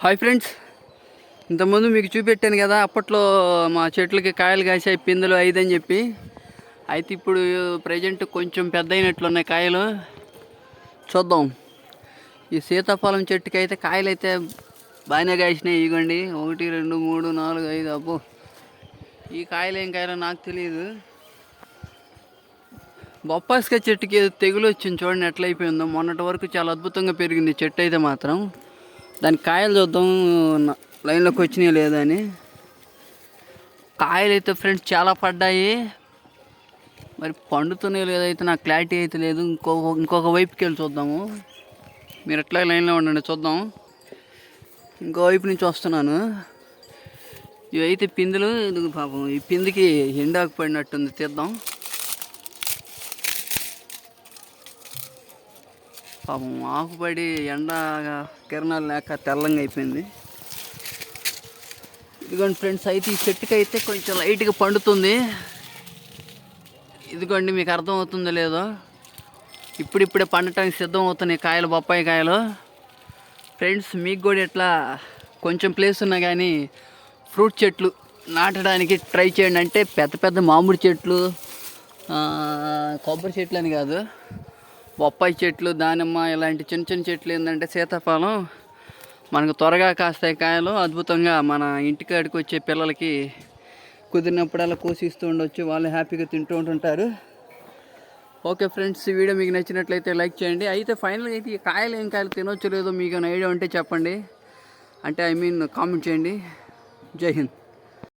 Hi friends ఇంతకుముందు మీకు చూపెట్టాను కదా అప్పట్లో మా చెట్లకి కాయలు కాసాయి పిందెలు ఐదని చెప్పి. అయితే ఇప్పుడు ప్రజెంట్ కొంచెం పెద్ద అయినట్లున్నాయి కాయలు. చూద్దాం. ఈ సీతాఫలం చెట్టుకి అయితే కాయలు అయితే బాగానే కాసినాయి ఇగోండి. ఒకటి రెండు మూడు నాలుగు ఐదు అబ్బో. ఈ కాయలు ఏం కాయలో నాకు తెలియదు బొప్పాస్కాయ చెట్టుకి ఏదో తెగులు వచ్చింది చూడండి ఎట్లయిపోయిందో. మొన్నటి వరకు చాలా అద్భుతంగా పెరిగింది చెట్టు అయితే మాత్రం. దాని కాయలు చూద్దాం. లైన్లోకి వచ్చినాయి లేదా అని. కాయలు అయితే ఫ్రెండ్స్ చాలా పడ్డాయి. మరి పండుతున్నాయి లేదో అయితే నాకు క్లారిటీ అయితే లేదు. ఇంకొక ఇంకొక వైపుకి వెళ్ళి చూద్దాము. మీరు ఎట్లా లైన్లో ఉండండి చూద్దాం. ఇంకో వైపు నుంచి వస్తున్నాను. ఇవైతే పిందులు. పాపం ఈ పిందికి ఎండాకు పడినట్టుంది. తీద్దాం. పాపం ఆకుపడి ఎండ కిరణాలు లేక తెల్లంగా అయిపోయింది. ఇదిగోండి ఫ్రెండ్స్ అయితే ఈ చెట్టుకి అయితే కొంచెం లైట్గా పండుతుంది. ఇదిగోండి మీకు అర్థమవుతుందో లేదో? ఇప్పుడిప్పుడే పండటానికి సిద్ధం అవుతున్నాయి కాయలు బొప్పాయి కాయలు. ఫ్రెండ్స్ మీకు కూడా ఇట్లా కొంచెం ప్లేస్ ఉన్నా కానీ ఫ్రూట్ చెట్లు నాటడానికి ట్రై చేయండి. అంటే పెద్ద పెద్ద మామిడి చెట్లు కొబ్బరి చెట్లు అని కాదు. బొప్పాయి చెట్లు దానిమ్మ ఇలాంటి చిన్న చిన్న చెట్లు ఏంటంటే సీతాఫలం. మనకు త్వరగా కాస్తాయి కాయలు. అద్భుతంగా మన ఇంటికాడికి వచ్చే పిల్లలకి కుదిరినప్పుడల్లా కోసిస్తూ ఉండొచ్చు. వాళ్ళు హ్యాపీగా తింటూ ఉంటుంటారు. ఓకే ఫ్రెండ్స్ ఈ వీడియో మీకు నచ్చినట్లయితే లైక్ చేయండి. అయితే ఫైనల్గా అయితే ఈ కాయలు ఏం కాయలు తినొచ్చు లేదో మీకు ఐడియా ఉంటే చెప్పండి. అంటే ఐ మీన్ కామెంట్ చేయండి. జై హింద్.